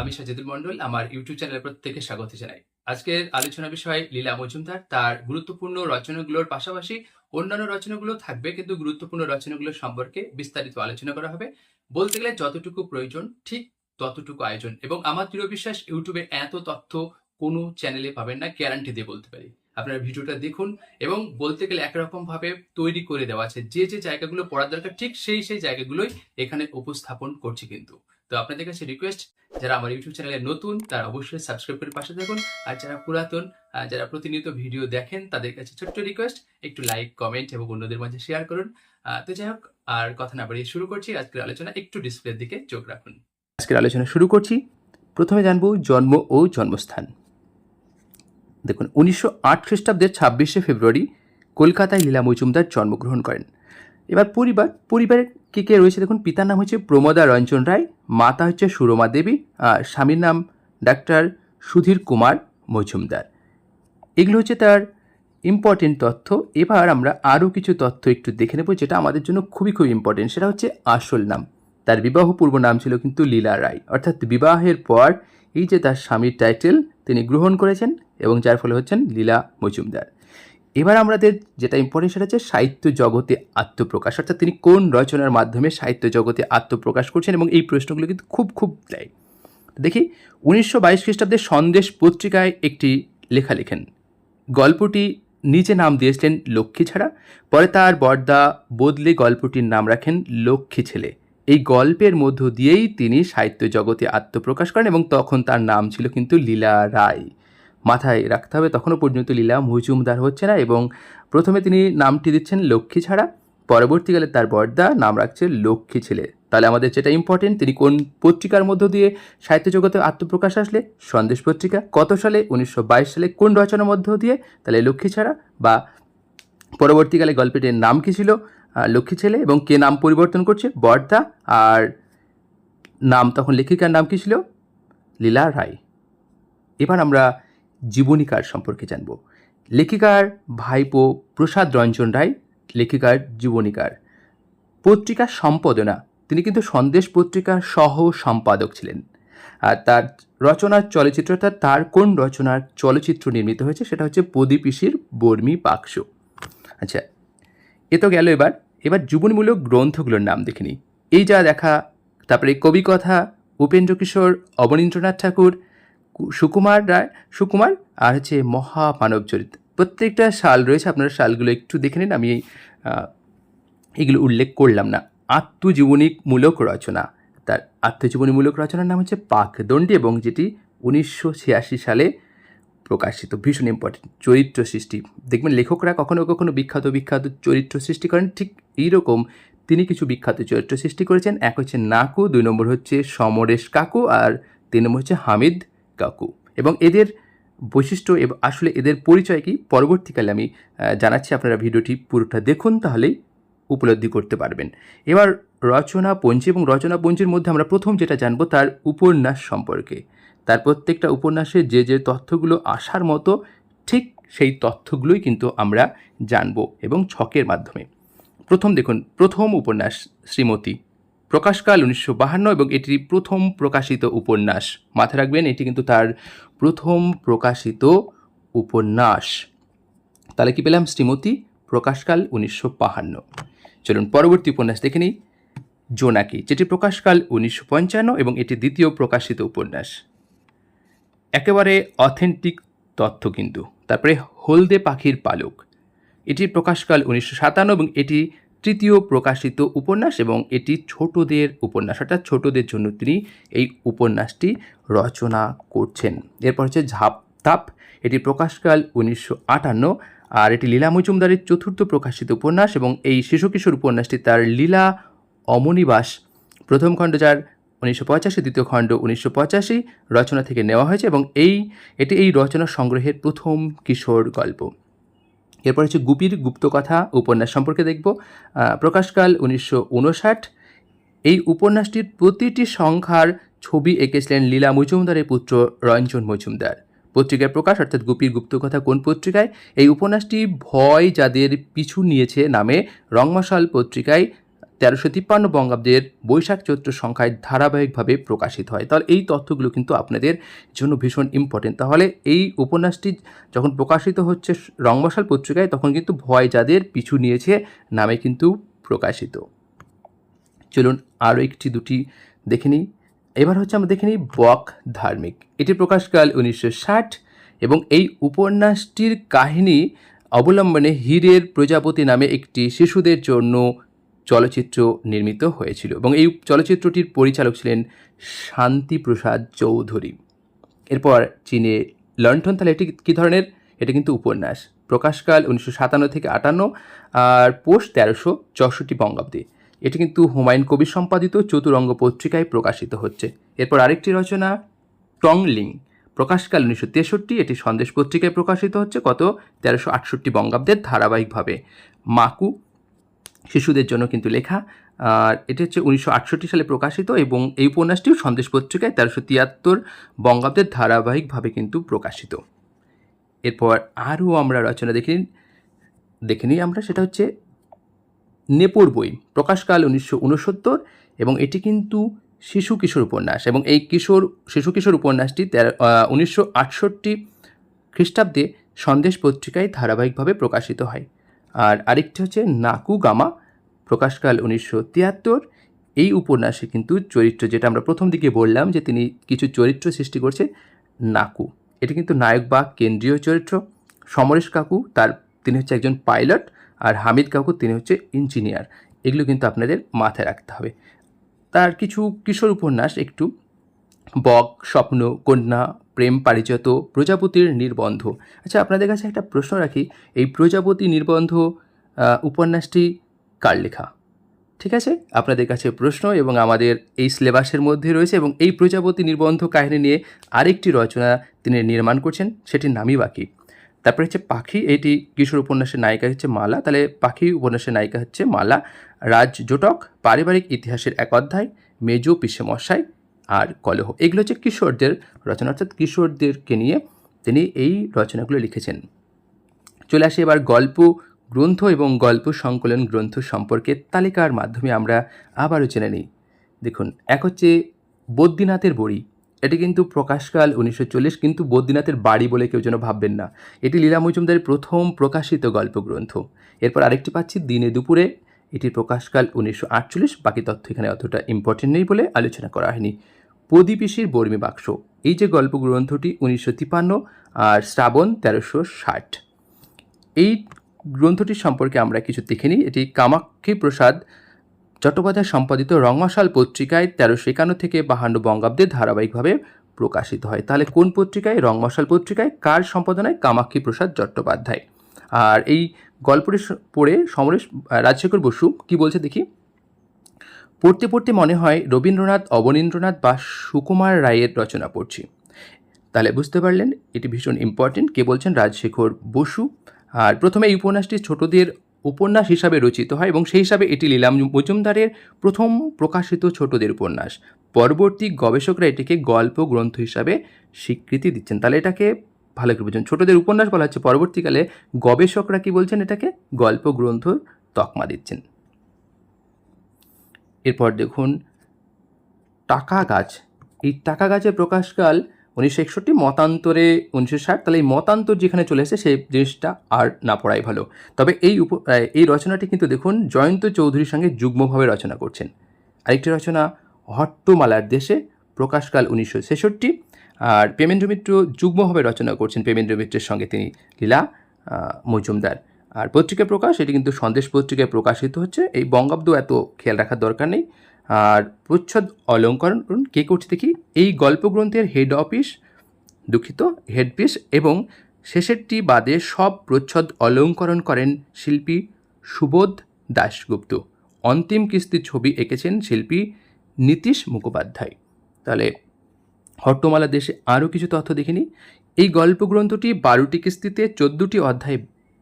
আমি সাজিদুল মন্ডল আমার ইউটিউব চ্যানেলে প্রত্যেকে স্বাগত জানাই। আজকের আলোচনা বিষয় লীলা মজুমদার, তার গুরুত্বপূর্ণ রচনাগুলোর পাশাপাশি অন্যান্য রচনাগুলো থাকবে, কিন্তু গুরুত্বপূর্ণ রচনাগুলো সম্পর্কে বিস্তারিত আলোচনা করা হবে। বলতে গেলে যতটুকু প্রয়োজন, ঠিক ততটুকু আয়োজন। এবং আমার দৃঢ় বিশ্বাস, ইউটিউবে এত তথ্য কোনো চ্যানেলে পাবেন না গ্যারান্টি দিয়ে বলতে পারি। আপনারা ভিডিওটা দেখুন এবং বলতে গেলে একরকম ভাবে তৈরি করে দেওয়া আছে। যে যে জায়গাগুলো পড়ার দরকার, ঠিক সেই সেই জায়গাগুলোই এখানে উপস্থাপন করছি কিন্তু। তো আপনাদের কাছে রিকোয়েস্ট যারা আমার ইউটিউব চ্যানেলে নতুন, তারা অবশ্যই সাবস্ক্রাইব করে পাশে থাকুন। আর যারা পুরাতন যারা প্রতিনিয়ত ভিডিও দেখেন, তাদের কাছে ছোট্ট রিকোয়েস্ট একটু লাইক কমেন্ট এবং অন্যদের মাঝে শেয়ার করুন। তো যাই হোক, আর কথা না বাড়িয়ে শুরু করছি। আজকের আলোচনা একটু ডিসপ্লের দিকে চোখ রাখুন। আজকের আলোচনা শুরু করছি। প্রথমে জানব জন্ম ও জন্মস্থান। দেখুন, উনিশশো আট খ্রিস্টাব্দের ছাব্বিশে ফেব্রুয়ারি কলকাতায় লীলা মজুমদার জন্মগ্রহণ করেন। এবার পরিবার, পরিবারের কে কে রয়েছে দেখুন? পিতার নাম হচ্ছে প্রমোদা রঞ্জন রায়, মাতা হচ্ছে সুরমা দেবী, আর স্বামীর নাম ডাক্তার সুধীর কুমার মজুমদার। এগুলো হচ্ছে তার ইম্পর্টেন্ট তথ্য। এবার আমরা আরও কিছু তথ্য একটু দেখে নেব, যেটা আমাদের জন্য খুবই খুব ইম্পর্টেন্ট সেটা হচ্ছে আসল নাম। তার বিবাহ পূর্ব নাম ছিল কিন্তু লীলা রায়। অর্থাৎ বিবাহের পর এই যে তার স্বামীর টাইটেল তিনি গ্রহণ করেছেন এবং যার ফলে হচ্ছেন লীলা মজুমদার। এবার আমাদের যেটা ইম্পর্টেন্ট সেটা হচ্ছে সাহিত্য জগতে আত্মপ্রকাশ। অর্থাৎ তিনি কোন রচনার মাধ্যমে সাহিত্য জগতে আত্মপ্রকাশ করছেন এবং এই প্রশ্নগুলো কিন্তু খুব খুব দেয়। দেখি, উনিশশো বাইশ খ্রিস্টাব্দে সন্দেশ পত্রিকায় একটি লেখা লেখেন, গল্পটি নিচে নাম দিয়েছিলেন লক্ষ্মী ছাড়া, পরে তার বর্দা বদলে গল্পটির নাম রাখেন লক্ষ্মী ছেলে। এই গল্পের মধ্য দিয়েই তিনি সাহিত্য জগতে আত্মপ্রকাশ করেন এবং তখন তার নাম ছিল কিন্তু লীলা রায়। মাথায় রাখতে হবে। তখনও পর্যন্ত লীলা মজুমদার হচ্ছে না এবং প্রথমে তিনি নামটি দিচ্ছেন লক্ষ্মী ছাড়া। পরবর্তীকালে তার বর্দা নাম রাখছে লক্ষ্মী ছেলে। তাহলে আমাদের যেটা ইম্পর্টেন্ট তিনি কোন পত্রিকার মধ্য দিয়ে সাহিত্য জগতে আত্মপ্রকাশ আসলে? সন্দেশ পত্রিকা। কত সালে? উনিশশো বাইশ সালে। কোন রচনার মধ্য দিয়ে? তাহলে লক্ষ্মী ছাড়া। বা পরবর্তীকালে গল্পটির নাম কী ছিল? লক্ষ্মী ছেলে। এবং কে নাম পরিবর্তন করছে? বর্দা। আর নাম তখন লেখিকার নাম কী ছিল? লীলা রায়। এবার আমরা জীবনীকার সম্পর্কে জানব। লেখিকার ভাইপো প্রসাদ রঞ্জন রায়, লেখিকার জীবনীকার। পত্রিকার সম্পাদনা, তিনি কিন্তু সন্দেশ পত্রিকার সহ সম্পাদক ছিলেন। আর তার রচনার চলচ্চিত্রটা, তার কোন রচনার চলচ্চিত্র নির্মিত হয়েছে, সেটা হচ্ছে প্রদীপিসির বর্মী বাক্স। আচ্ছা এ তো গেল এবার। এবার জীবনীমূলক গ্রন্থগুলোর নাম দেখে নিই। এই যা দেখা, তারপরে কবি কথা উপেন্দ্র কিশোর অবনীন্দ্রনাথ ঠাকুর সুকুমার রায়, সুকুমার আর হচ্ছে মহামানব চরিত প্রত্যেকটা সাল রয়েছে, আপনারা সালগুলো একটু দেখে নিন, আমি এগুলো উল্লেখ করলাম না। আত্মজীবনীমূলক রচনা, তার আত্মজীবনীমূলক রচনার নাম হচ্ছে পাকদণ্ডী এবং যেটি উনিশশো ছিয়াশি সালে প্রকাশিত। ভীষণ ইম্পর্টেন্ট চরিত্র সৃষ্টি। দেখবেন লেখকরা কখনো কখনো বিখ্যাত বিখ্যাত চরিত্র সৃষ্টি করেন, ঠিক এইরকম তিনি কিছু বিখ্যাত চরিত্র সৃষ্টি করেছেন। এক হচ্ছে নাকু, দুই নম্বর হচ্ছে সমরেশ কাকু, আর তিন নম্বর হচ্ছে হামিদ কাকু। এবং এদের বৈশিষ্ট্য এবং, আসলে এদের পরিচয় কি? পরবর্তীকালে আমি জানাচ্ছি, আপনারা ভিডিওটি পুরোটা দেখুন, তাহলেই উপলব্ধি করতে পারবেন। এবার রচনা পঞ্জি এবং রচনা পঞ্জির মধ্যে আমরা প্রথম যেটা জানব, তার উপন্যাস সম্পর্কে। তার প্রত্যেকটা উপন্যাসে যে যে তথ্যগুলো আসার মতো, ঠিক সেই তথ্যগুলোই কিন্তু আমরা জানব এবং ছকের মাধ্যমে। প্রথম দেখুন, প্রথম উপন্যাস শ্রীমতী। প্রকাশকাল উনিশশো বাহান্ন এবং এটি প্রথম প্রকাশিত উপন্যাস। মাথায় রাখবেন, এটি কিন্তু তার প্রথম প্রকাশিত উপন্যাস। তাহলে কি পেলাম? শ্রীমতী প্রকাশকাল উনিশশো বাহান্ন। চলুন পরবর্তী উপন্যাস দেখে নিই। জোনাকি, যেটি প্রকাশকাল উনিশশো পঞ্চান্ন এবং এটি দ্বিতীয় প্রকাশিত উপন্যাস। একেবারে অথেন্টিক তথ্য কিন্তু। তারপরে হলদে পাখির পালক। এটির প্রকাশকাল উনিশশো সাতান্ন এবং এটি তৃতীয় প্রকাশিত উপন্যাস এবং এটি ছোটদের উপন্যাস, অর্থাৎ ছোটদের জন্য তিনি এই উপন্যাসটি রচনা করছেন। এরপর হচ্ছে ঝাপতাপ এটি প্রকাশকাল উনিশশো আটান্ন, আর এটি লীলা মজুমদারের চতুর্থ প্রকাশিত উপন্যাস এবং এই শিশু কিশোর উপন্যাসটি তার লীলা অমনিবাস, প্রথম খণ্ড যার উনিশশো পঁচাশি, দ্বিতীয় খণ্ড উনিশশো পঁচাশি রচনা থেকে নেওয়া হয়েছে এবং এই, এটি এই রচনা সংগ্রহের প্রথম কিশোর গল্প। এরপর হচ্ছে গুপির গুপ্তকথা উপন্যাস সম্পর্কে দেখব। প্রকাশকাল উনিশশো উনষাট। এই উপন্যাসটির প্রতিটি সংখ্যার ছবি এঁকেছিলেন লীলা মজুমদারের পুত্র রঞ্জন মজুমদার। পত্রিকার প্রকাশ, অর্থাৎ গুপির গুপ্তকথা কোন পত্রিকায়? এই উপন্যাসটি ভয় যাদের পিছু নিয়েছে নামে রংমশাল পত্রিকায় তেরোশো তিপ্পান্ন বঙ্গাব্দের বৈশাখ চৈত্র সংখ্যায় ধারাবাহিকভাবে প্রকাশিত হয়। তাহলে এই তথ্যগুলো কিন্তু আপনাদের জন্য ভীষণ ইম্পর্টেন্ট তাহলে এই উপন্যাসটি যখন প্রকাশিত হচ্ছে রংমশাল পত্রিকায়, তখন কিন্তু ভয় যাদের পিছু নিয়েছে নামে কিন্তু প্রকাশিত। চলুন আরও একটি দুটি দেখে নিই। এবার হচ্ছে আমরা দেখে নিই বক ধার্মিক। এটি প্রকাশকাল উনিশশো ষাট এবং এই উপন্যাসটির কাহিনী অবলম্বনে হীরের প্রজাপতি নামে একটি শিশুদের জন্য চলচ্চিত্র নির্মিত হয়েছিল এবং এই চলচ্চিত্রটির পরিচালক ছিলেন শান্তিপ্রসাদ চৌধুরী। এরপর চীনে লন্ঠন তাহলে এটি কী ধরনের? এটা কিন্তু উপন্যাস। প্রকাশকাল উনিশশো সাতান্ন থেকে আটান্ন আর পোস্ট তেরোশো চৌষট্টি বঙ্গাব্দে। এটি কিন্তু হুমায়ুন কবি সম্পাদিত চতুরঙ্গ পত্রিকায় প্রকাশিত হচ্ছে। এরপর আরেকটি রচনা, টংলিং। প্রকাশকাল উনিশশো তেষট্টি, এটি সন্দেশ পত্রিকায় প্রকাশিত হচ্ছে। কত তেরোশো আটষট্টি বঙ্গাব্দের ধারাবাহিকভাবে। মাকু শিশুদের জন্য কিন্তু লেখা। আর এটি হচ্ছে উনিশশো আটষট্টি সালে প্রকাশিত এবং এই উপন্যাসটিও সন্দেশ পত্রিকায় তেরোশো তিয়াত্তর বঙ্গাব্দের ধারাবাহিকভাবে কিন্তু প্রকাশিত। এরপর আরও আমরা রচনা দেখে দেখে নিই আমরা, সেটা হচ্ছে নেপোর বই, প্রকাশকাল উনিশশো উনসত্তর এবং এটি কিন্তু শিশু কিশোর উপন্যাস এবং এই কিশোর, শিশু কিশোর উপন্যাসটি তেরো উনিশশো আটষট্টি খ্রিস্টাব্দে সন্দেশ পত্রিকায় ধারাবাহিকভাবে প্রকাশিত হয়। আর আরেকটি হচ্ছে নাকু গামা প্রকাশকাল উনিশশো তিয়াত্তর। এই উপন্যাসে কিন্তু চরিত্র, যেটা আমরা প্রথম দিকে বললাম যে তিনি কিছু চরিত্র সৃষ্টি করছে, নাকু। এটি কিন্তু নায়ক বা কেন্দ্রীয় চরিত্র। সমরেশ কাকু তার, তিনি হচ্ছে একজন পাইলট আর হামিদ কাকু তিনি হচ্ছে ইঞ্জিনিয়ার। এগুলো কিন্তু আপনাদের মাথায় রাখতে হবে। তার কিছু কিশোর উপন্যাস, একটু বক, স্বপ্ন, কন্যা প্রেম পারিজাত প্রজাপতির নির্বন্ধ। আচ্ছা আপনাদের কাছে একটা প্রশ্ন রাখি। এই প্রজাপতি নির্বন্ধ উপন্যাসটি কার লেখা? ঠিক আছে? আপনাদের কাছে প্রশ্ন এবং আমাদের এই সিলেবাসের মধ্যে রয়েছে এবং এই প্রজাপতি নির্বন্ধ কাহিনী নিয়ে আরেকটি রচনা তিনি নির্মাণ করছেন, সেটির নামই বাকি তারপরে হচ্ছে পাখি, এটি কিশোর উপন্যাসের নায়িকা হচ্ছে মালা। তাহলে পাখি উপন্যাসের নায়িকা হচ্ছে মালা। রাজ জোটক, পারিবারিক ইতিহাসের এক অধ্যায়, মেজো পিসে মশাই আর কলহ। এগুলো হচ্ছে কিশোরদের রচনা, অর্থাৎ কিশোরদেরকে নিয়ে তিনি এই রচনাগুলো লিখেছেন। চলে আসি এবার গল্প, গ্রন্থ এবং গল্প সংকলন গ্রন্থ সম্পর্কে তালিকার মাধ্যমে আমরা আবারও জেনে নিই। দেখুন, এক হচ্ছে বদ্রীনাথের বড়ি। এটি কিন্তু প্রকাশকাল উনিশশো চল্লিশ, কিন্তু বদ্রীনাথের বাড়ি বলে কেউ যেন ভাববেন না। এটি লীলা মজুমদারের প্রথম প্রকাশিত গল্প গ্রন্থ এরপর আরেকটি পাচ্ছি, দিনে দুপুরে। এটির প্রকাশকাল উনিশশো আটচল্লিশ, বাকি তথ্য এখানে অতটা ইম্পর্টেন্ট নেই বলে আলোচনা করা হয়নি। প্রদীপিসির বর্মী বাক্স। এই যে গল্প গ্রন্থটি উনিশশো তিপান্ন আর শ্রাবণ তেরোশো ষাট। এই গ্রন্থটি সম্পর্কে আমরা কিছু দেখে নিই। এটি কামাক্ষী প্রসাদ চট্টোপাধ্যায় সম্পাদিত রঙমশাল পত্রিকায় তেরোশো একান্ন থেকে বাহান্ন বঙ্গাব্দে ধারাবাহিকভাবে প্রকাশিত হয়। তাহলে কোন পত্রিকায়? রংমশাল পত্রিকায়। কার সম্পাদনায়? কামাক্ষী প্রসাদ চট্টোপাধ্যায়। আর এই গল্পটি পড়ে সমরেশ, রাজশেখর বসু। কি বলছে দেখি? পড়তে পড়তে মনে হয় রবীন্দ্রনাথ, অবনীন্দ্রনাথ বা সুকুমার রায়ের রচনা পড়ছি। তাহলে বুঝতে পারলেন, এটি ভীষণ ইম্পর্টেন্ট কে বলছেন? রাজশেখর বসু। আর প্রথমে এই উপন্যাসটি ছোটদের উপন্যাস হিসাবে রচিত হয় এবং সেই হিসাবে এটি লীলাম মজুমদারের প্রথম প্রকাশিত ছোটদের উপন্যাস। পরবর্তী গবেষকরা এটিকে গল্প গ্রন্থ হিসাবে স্বীকৃতি দিচ্ছেন। তাহলে এটাকে ভালো করে বুঝুন। ছোটদের উপন্যাস বলা হচ্ছে, পরবর্তীকালে গবেষকরা কি বলছেন এটাকে? গল্প গ্রন্থ তকমা দিচ্ছেন। এরপর দেখুন, টাকা গাছ। এই টাকা গাছের প্রকাশকাল উনিশশো একষট্টি, মতান্তরে উনিশশো ষাট। তাহলে এই মতান্তর যেখানে চলে এসেছে, সেই জিনিসটা আর না পড়াই ভালো। তবে এই উপ এই রচনাটি কিন্তু দেখুন, জয়ন্ত চৌধুরীর সঙ্গে যুগ্মভাবে রচনা করছেন। আরেকটি রচনা, হট্টমালার দেশে, প্রকাশকাল উনিশশো ছেষট্টি। আর প্রেমেন্দ্র মিত্র যুগ্মভাবে রচনা করছেন প্রেমেন্দ্র মিত্রের সঙ্গে তিনি, লীলা মজুমদার। আর পত্রিকা প্রকাশ, এটি কিন্তু সন্দেশ পত্রিকায় প্রকাশিত হচ্ছে। এই বঙ্গাব্দ এত খেয়াল রাখার দরকার নেই। আর প্রচ্ছদ অলঙ্করণ কে করছে দেখি? এই গল্পগ্রন্থের হেড অফিস দুঃখিত হেডপিস এবং শেষেরটি বাদে সব প্রচ্ছদ অলঙ্করণ করেন শিল্পী সুবোধ দাশগুপ্ত। অন্তিম কিস্তির ছবি এঁকেছেন শিল্পী নীতিশ মুখোপাধ্যায়। তাহলে হট্টমালা দেশে আরও কিছু তথ্য দেখিনি। এই গল্পগ্রন্থটি বারোটি কিস্তিতে চোদ্দোটি অধ্যায়ে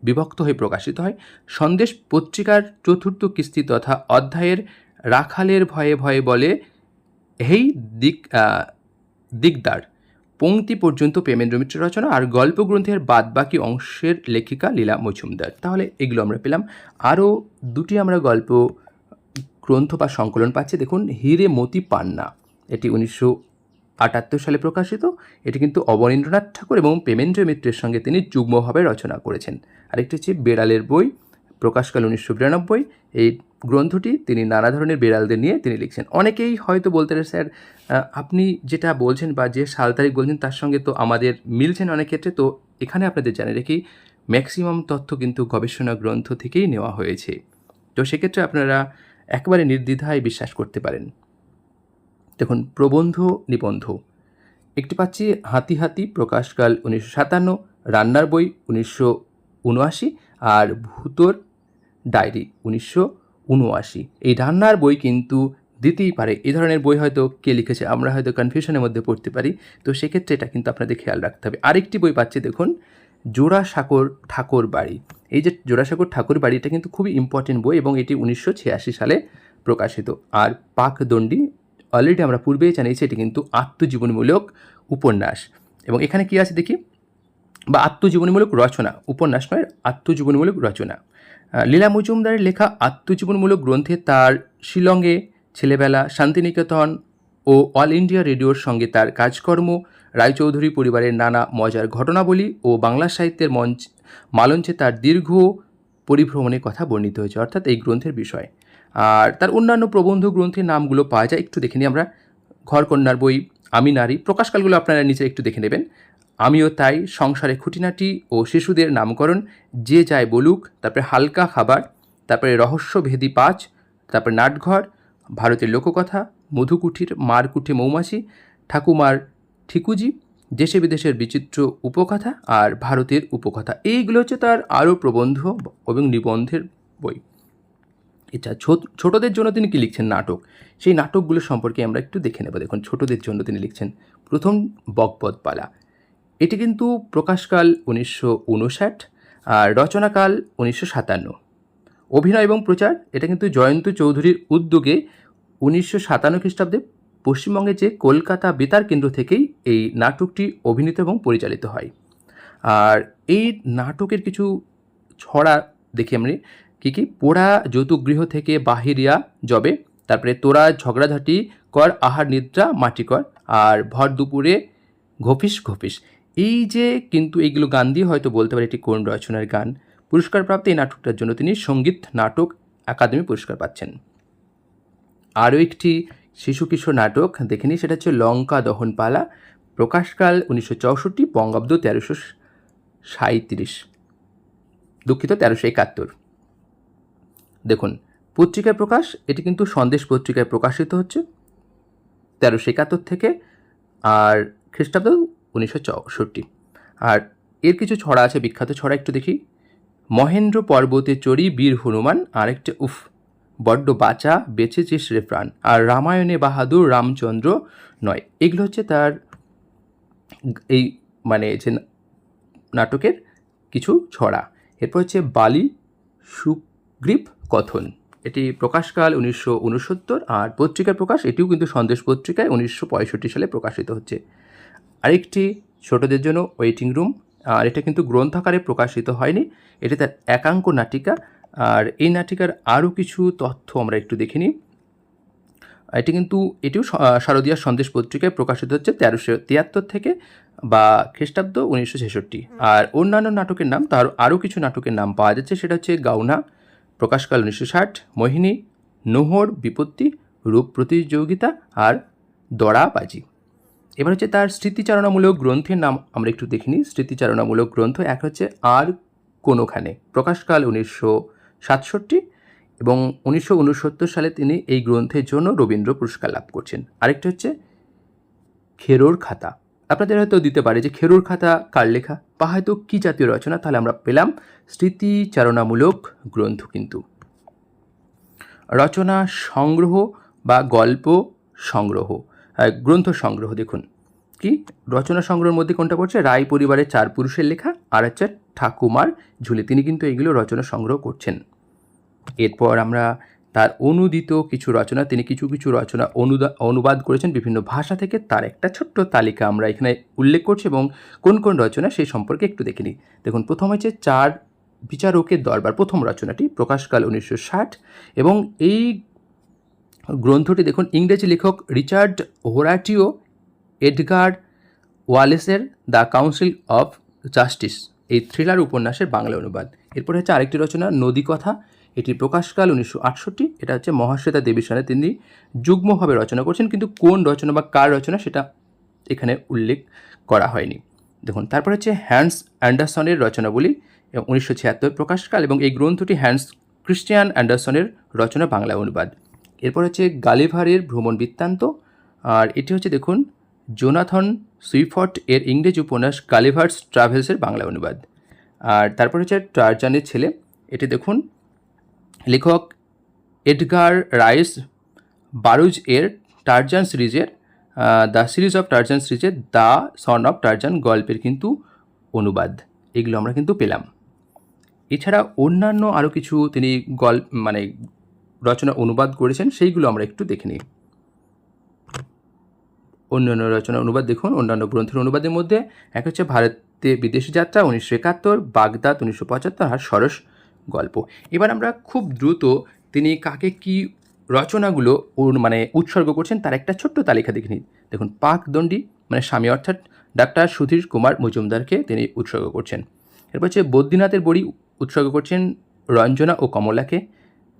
বিভক্ত হয়ে প্রকাশিত হয়। সন্দেশ পত্রিকার চতুর্থ কিস্তি তথা অধ্যায়ের রাখালের ভয়ে ভয়ে বলে, হেই দিক দিকদার পংক্তি পর্যন্ত প্রেমেন্দ্র মিত্রের রচনা আর গল্পগ্রন্থের বাদবাকি অংশের লেখিকা লীলা মজুমদার। তাহলে এগুলো আমরা পেলাম। আরও দুটি আমরা গল্প, গ্রন্থ বা সংকলন পাচ্ছি। দেখুন, হিরে মতি পান্না, এটি উনিশশো আটাত্তর সালে প্রকাশিত, এটি কিন্তু অবনীন্দ্রনাথ ঠাকুর এবং প্রেমেন্দ্র মিত্রের সঙ্গে তিনি যুগ্মভাবে রচনা করেছেন। আরেকটি হচ্ছে বেড়ালের বই, প্রকাশকাল উনিশশো বিরানব্বই। এই গ্রন্থটি তিনি নানা ধরনের বেড়ালদের নিয়ে তিনি লিখছেন। অনেকেই হয়তো বলতে পারে, স্যার আপনি যেটা বলছেন বা যে সাল তারিখ বলছেন তার সঙ্গে তো আমাদের মিলছেন অনেক ক্ষেত্রে। তো এখানে আপনাদের জানিয়ে রেখি, ম্যাক্সিমাম তথ্য কিন্তু গবেষণা গ্রন্থ থেকেই নেওয়া হয়েছে। তো সেক্ষেত্রে আপনারা একেবারে নির্দ্বিধায় বিশ্বাস করতে পারেন। দেখুন, প্রবন্ধ নিবন্ধ। একটি পাচ্ছি হাতি হাতি প্রকাশকাল উনিশশো সাতান্ন, রান্নার বই উনিশশো উনআশি আর ভূতর ডায়েরি উনিশশো উনআশি। এই রান্নার বই কিন্তু দিতেই পারে। এই ধরনের বই হয়তো কে লিখেছে, আমরা হয়তো কনফিউশনের মধ্যে পড়তে পারি। তো সেক্ষেত্রে এটা কিন্তু আপনাদের খেয়াল রাখতে হবে। আরেকটি বই পাচ্ছি, দেখুন, জোড়াসাঁকোর ঠাকুর বাড়ি। এই যে জোড়াসাঁকোর ঠাকুর বাড়ি, এটা কিন্তু খুবই ইম্পর্টেন্ট বই এবং এটি উনিশশো ছিয়াশি সালে প্রকাশিত। আর পাকদণ্ডী অলরেডি আমরা পূর্বেই জানিয়েছি, এটি কিন্তু আত্মজীবনীমূলক উপন্যাস। এবং এখানে কি আছে দেখি? বা আত্মজীবনীমূলক রচনা, উপন্যাস নয়, আত্মজীবনীমূলক রচনা। লীলা মজুমদারের লেখা আত্মজীবনমূলক গ্রন্থে তার শিলংয়ে ছেলেবেলা, শান্তিনিকেতন ও অল ইন্ডিয়া রেডিওর সঙ্গে তার কাজকর্ম, রায়চৌধুরী পরিবারের নানা মজার ঘটনাবলী ও বাংলা সাহিত্যের মঞ্চ, মালঞ্চে তার দীর্ঘ পরিভ্রমণের কথা বর্ণিত হয়েছে, অর্থাৎ এই গ্রন্থের বিষয়। আর তার অন্যান্য প্রবন্ধ গ্রন্থের নামগুলো পাওয়া যায়, একটু দেখে নিই আমরা। ঘরকন্যার বই, আমি নারী, প্রকাশকালগুলো আপনারা নিচে একটু দেখে নেবেন। আমিও তাই, সংসারে খুঁটিনাটি ও শিশুদের নামকরণ, যে যায় বলুক, তারপরে হালকা খাবার, তারপরে রহস্যভেদী পাঁচ, তারপরে নাটঘর, ভারতের লোককথা, মধুকুঠির, মারকুঠে মৌমাছি, ঠাকুমার ঠিকুজি, দেশে বিদেশের বিচিত্র উপকথা আর ভারতের উপকথা। এইগুলো হচ্ছে তার আরও প্রবন্ধ এবং নিবন্ধের বই। এটা ছোট, ছোটদের জন্য তিনি কি লিখছেন নাটক? সেই নাটকগুলো সম্পর্কে আমরা একটু দেখে নেব। দেখুন, ছোটদের জন্য তিনি লিখছেন প্রথম বকবদপালা। এটি কিন্তু প্রকাশকাল উনিশশো উনষাট, আর রচনাকাল উনিশশো সাতান্ন। অভিনয় এবং প্রচার, এটা কিন্তু জয়ন্ত চৌধুরীর উদ্যোগে উনিশশো সাতান্ন খ্রিস্টাব্দে পশ্চিমবঙ্গে যে কলকাতা বেতার কেন্দ্র থেকেই এই নাটকটি অভিনীত এবং পরিচালিত হয়। আর এই নাটকের কিছু ছড়া দেখি আমরা কি কি? পোড়া যৌতুকগৃহ থেকে বাহিরিয়া জবে তারপরে তোরা ঝগড়াঝাটি কর, আহার নিদ্রা মাটি কর, আর ভর দুপুরে ঘপিস ঘপিস। এই যে কিন্তু এইগুলো গান দিয়ে হয়তো বলতে পারে এটি কোন রচনার গান। পুরস্কারপ্রাপ্ত এই নাটকটার জন্য তিনি সংগীত, নাটক, একাডেমি পুরস্কার পাচ্ছেন। আরও একটি শিশু কিশোর নাটক দেখে নিই, সেটা হচ্ছে লঙ্কা দহনপালা, প্রকাশকাল উনিশশো চৌষট্টি, বঙ্গাব্দ তেরোশো সাঁত্রিশ দুঃখিত, তেরোশো একাত্তর। দেখুন পত্রিকার প্রকাশ, এটি কিন্তু সন্দেশ পত্রিকায় প্রকাশিত হচ্ছে তেরোশো একাত্তর থেকে, আর খ্রিস্টাব্দ উনিশশো চৌষট্টি। আর এর কিছু ছড়া আছে, বিখ্যাত ছড়া একটু দেখি। মহেন্দ্র পর্বতে চড়ি, বীর হনুমান, আরেকটা উফ, বড্ড বাঁচা বেঁচেছিস রে প্রাণ। আর রামায়ণে বাহাদুর, রামচন্দ্র নয়। এগুলো হচ্ছে তার এই মানে যে নাটকের কিছু ছড়া। এরপর হচ্ছে বালি সুগ্রীব কথন। এটি প্রকাশকাল উনিশশো উনসত্তর আর পত্রিকার প্রকাশ, এটিও কিন্তু সন্দেশ পত্রিকায় উনিশশো পঁয়ষট্টি সালে প্রকাশিত হচ্ছে। আরেকটি ছোটদের জন্য ওয়েটিং রুম আর এটা কিন্তু গ্রন্থাকারে প্রকাশিত হয়নি। এটি তার একাঙ্ক নাটিকা, আর এই নাটিকার আরও কিছু তথ্য আমরা একটু দেখে নিই। এটি কিন্তু, এটিও শারদীয়ার সন্দেশ পত্রিকায় প্রকাশিত হচ্ছে তেরোশো তিয়াত্তর থেকে বা খ্রিস্টাব্দ উনিশশো ছেষট্টি। আর অন্যান্য নাটকের নাম, তার আরও কিছু নাটকের নাম পাওয়া যাচ্ছে, সেটা হচ্ছে গাউনা প্রকাশকাল উনিশশো ষাট, মোহিনী, নোহর বিপত্তি, রূপ প্রতিযোগিতা আর দড়াবাজি। এবার হচ্ছে তার স্মৃতিচারণামূলক গ্রন্থের নাম আমরা একটু দেখিনি স্মৃতিচারণামূলক গ্রন্থ এক হচ্ছে আর কোনোখানে। প্রকাশকাল উনিশশো সাতষট্টি এবং উনিশশো উনসত্তর সালে তিনি এই গ্রন্থের জন্য রবীন্দ্র পুরস্কার লাভ করছেন। আরেকটা হচ্ছে খেরোর খাতা। আপনাদের হয়তো দিতে পারে যে খেরোর খাতা কার লেখা? বা হয়তো কী জাতীয় রচনা? তাহলে আমরা পেলাম স্মৃতিচারণামূলক গ্রন্থ কিন্তু। রচনা সংগ্রহ বা গল্প সংগ্রহ। গ্রন্থ সংগ্রহ, দেখুন। কি? রচনা সংগ্রহের মধ্যে কোনটা পড়ছে? রায় পরিবারের চার পুরুষের লেখা, আর হচ্ছে ঠাকুমার ঝুলি। তিনি কিন্তু এগুলো রচনা সংগ্রহ করছেন। এরপর আমরা তার অনুদিত কিছু রচনা, তিনি কিছু কিছু রচনা অনুদা, অনুবাদ করেছেন বিভিন্ন ভাষা থেকে। তার একটা ছোট্ট তালিকা আমরা এখানে উল্লেখ করছি এবং কোন কোন রচনা সেই সম্পর্কে একটু দেখে নিই। দেখুন, প্রথম হচ্ছে চার বিচারকের দরবার, প্রথম রচনাটি প্রকাশকাল উনিশশো ষাট এবং এই গ্রন্থটি দেখুন, ইংরেজি লেখক রিচার্ড হোরাটিও এডগার ওয়ালেসের দ্য কাউন্সিল অফ জাস্টিস, এই থ্রিলার উপন্যাসের বাংলা অনুবাদ। এরপরে হচ্ছে আরেকটি রচনা নদী কথা এটি প্রকাশকাল উনিশশো আটষট্টি, এটা হচ্ছে মহাশ্বেতা দেবীর সাথে তিনি যুগ্মভাবে রচনা করছেন, কিন্তু কোন রচনা বা কার রচনা সেটা এখানে উল্লেখ করা হয়নি। দেখুন, তারপর হচ্ছে হ্যান্স অ্যান্ডারসনের রচনাবলী উনিশশো ছিয়াত্তর প্রকাশকাল, এবং এই গ্রন্থটি হ্যান্স ক্রিস্টিয়ান অ্যান্ডারসনের রচনা বাংলা অনুবাদ। এরপর হচ্ছে গালিভারের ভ্রমণ বৃত্তান্ত, আর এটি হচ্ছে দেখুন জোনাথন সুইফট এর ইংরেজি উপন্যাস গালিভার্স ট্রাভেলসের বাংলা অনুবাদ। আর তারপর হচ্ছে টারজানের ছেলে, এটি দেখুন লেখক এডগার রাইস, বারুজ এর টার্জান সিরিজের দ্য সিরিজ অফ টারজান সিরিজের দ্য সন অফ টার্জান গল্পের কিন্তু অনুবাদ। এগুলো আমরা কিন্তু পেলাম। এছাড়া অন্যান্য আরও কিছু তিনি গল্প মানে রচনা অনুবাদ করেছেন, সেইগুলো আমরা একটু দেখে নিই। অন্যান্য রচনা অনুবাদ দেখুন, অন্যান্য গ্রন্থের অনুবাদের মধ্যে, এক হচ্ছে ভারতে বিদেশি যাত্রা উনিশশো একাত্তর, বাগদাদ উনিশশো পঁচাত্তর, আর সরস গল্প। এবার আমরা খুব দ্রুত তিনি কাকে কি রচনাগুলো মানে উৎসর্গ করছেন তার একটা ছোট্ট তালিকা দেখে নিন দেখুন পাকদণ্ডী মানে স্বামী অর্থাৎ ডাক্তার সুধীর কুমার মজুমদারকে তিনি উৎসর্গ করছেন। এরপর হচ্ছে বদ্রীনাথের বড়ি উৎসর্গ করছেন রঞ্জনা ও কমলাকে।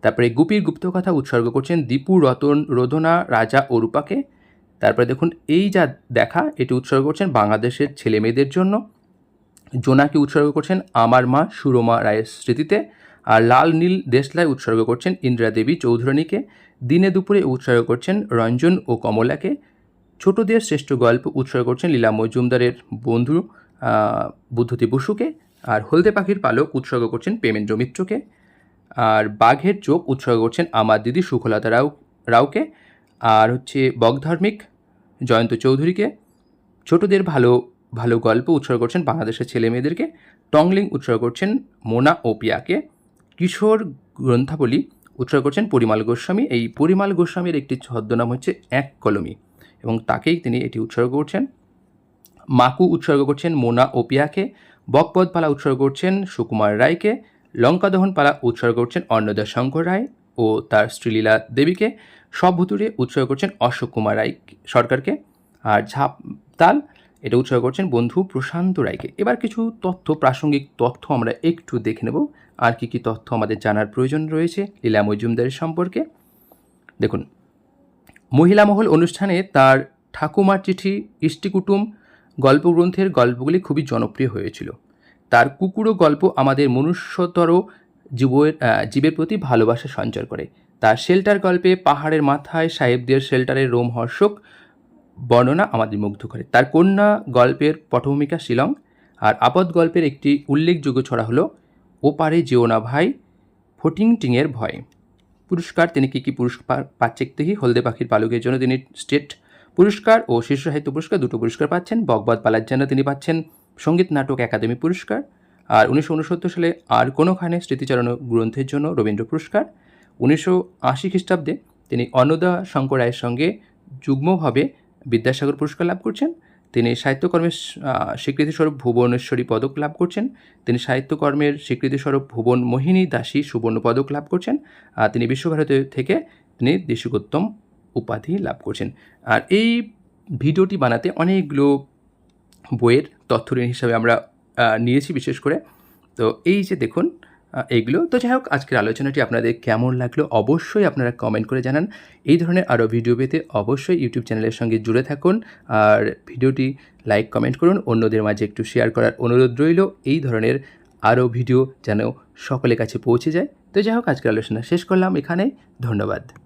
তারপরে গুপির গুপ্তকথা উৎসর্গ করছেন দীপু, রতন রোধনা রাজা ও রূপাকে তারপরে দেখুন, এই যা দেখা, এটি উৎসর্গ করছেন বাংলাদেশের ছেলে মেয়েদের জন্য। জোনাকে উৎসর্গ করছেন আমার মা সুরমা রায়ের স্মৃতিতে, আর লাল নীল দেশলাই উৎসর্গ করছেন ইন্দিরা দেবী চৌধুরানীকে দিনে দুপুরে উৎসর্গ করছেন রঞ্জন ও কমলাকে। ছোটদের শ্রেষ্ঠ গল্প উৎসর্গ করছেন লীলা মজুমদারের বন্ধু বুদ্ধতি বসুকে। আর হলদে পাখির পালক উৎসর্গ করছেন প্রেমেন্দ্র মিত্রকে। আর বাঘের চোখ উৎসর্গ করছেন আমার দিদি সুখলতা রাও রাওকে আর হচ্ছে বগধার্মিক জয়ন্ত চৌধুরীকে। ছোটদের ভালো ভালো গল্প উৎসর্গ করছেন বাংলাদেশের ছেলে মেয়েদেরকে। টংলিং উৎসর্গ করছেন মোনা ও পিয়াকে কিশোর গ্রন্থাবলী উৎসর্গ করছেন পরিমাল গোস্বামী। এই পরিমাল গোস্বামীর একটি ছদ্মনাম হচ্ছে এক কলমি এবং তাকেই তিনি এটি উৎসর্গ করছেন। মাকু উৎসর্গ করছেন মোনা ও পিয়াকে বকপদপালা উৎসর্গ করছেন সুকুমার রায়কে। লঙ্কাদহন পালা উৎসর্গ করছেন অন্নদা শঙ্কর রায় ও তার শ্রীলীলা দেবীকে। সব ভুতুরে উৎসর্গ করছেন অশোক কুমার রায় সরকারকে। আর ঝাপ তাল এটা উৎসর্গ করছেন বন্ধু প্রশান্ত রায়কে। এবার কিছু তথ্য, প্রাসঙ্গিক তথ্য আমরা একটু দেখে নেব। আর কি কি তথ্য আমাদের জানার প্রয়োজন রয়েছে লীলা মজুমদারের সম্পর্কে? দেখুন, মহিলা মহল অনুষ্ঠানে তার ঠাকুমার চিঠি ইষ্টিকুটুম গল্পগ্রন্থের গল্পগুলি খুবই জনপ্রিয় হয়েছিল। তার কুকুরো গল্প আমাদের মনুষ্যতর জীবের জীবের প্রতি ভালোবাসা সঞ্চার করে। তার শেল্টার গল্পে পাহাড়ের মাথায় সাহেবদের শেল্টারের রোমহর্ষক বর্ণনা আমাদের মুগ্ধ করে। তার কন্যা গল্পের পটভূমিকা শিলং, আর আপদ গল্পের একটি উল্লেখযোগ্য ছড়া হলো ওপারে যেও না ভাই, ফটিংটিংয়ের ভয়। পুরস্কার তিনি কী কী পুরস্কার পাচ্ছে দেখি, হলদে পাখির পালকের জন্য তিনি স্টেট পুরস্কার ও শীর্ষ সাহিত্য পুরস্কার দুটো পুরস্কার পাচ্ছেন, বকবদ পালার জন্য তিনি পাচ্ছেন সংগীত নাটক একাডেমি পুরস্কার, আর উনিশশো উনসত্তর সালে আর কোনোখানে স্মৃতিচারণ গ্রন্থের জন্য রবীন্দ্র পুরস্কার। উনিশশো আশি খ্রিস্টাব্দে তিনি অন্নদা শঙ্কর রায়ের সঙ্গে যুগ্মভাবে বিদ্যাসাগর পুরস্কার লাভ করছেন। তিনি সাহিত্যকর্মের স্বীকৃতিস্বরূপ ভুবনেশ্বরী পদক লাভ করছেন। তিনি সাহিত্যকর্মের স্বীকৃতিস্বরূপ ভুবন মোহিনী দাসী সুবর্ণ পদক লাভ করছেন। আর তিনি বিশ্বভারতী থেকে তিনি দেশিকোত্তম উপাধি লাভ করছেন। আর এই ভিডিওটি বানাতে অনেকগুলো বইয়ের তথ্য ঋণ হিসাবে আমরা নিয়েছি বিশেষ করে। তো এই যে দেখুন আহ, এইগুলো তো যাই হোক আজকের আলোচনাটি আপনাদের কেমন লাগল অবশ্যই আপনারা কমেন্ট করে জানান। এই ধরনের আরও ভিডিও পেতে অবশ্যই ইউটিউব চ্যানেলের সঙ্গে জুড়ে থাকুন। আর ভিডিওটি লাইক কমেন্ট করুন। অন্যদের মাঝে একটু শেয়ার করার অনুরোধ রইল। এই ধরনের আরও ভিডিও যেন সকলের কাছে পৌঁছে যায়। তো যাই হোক আজকের আলোচনা শেষ করলাম এখানে ধন্যবাদ।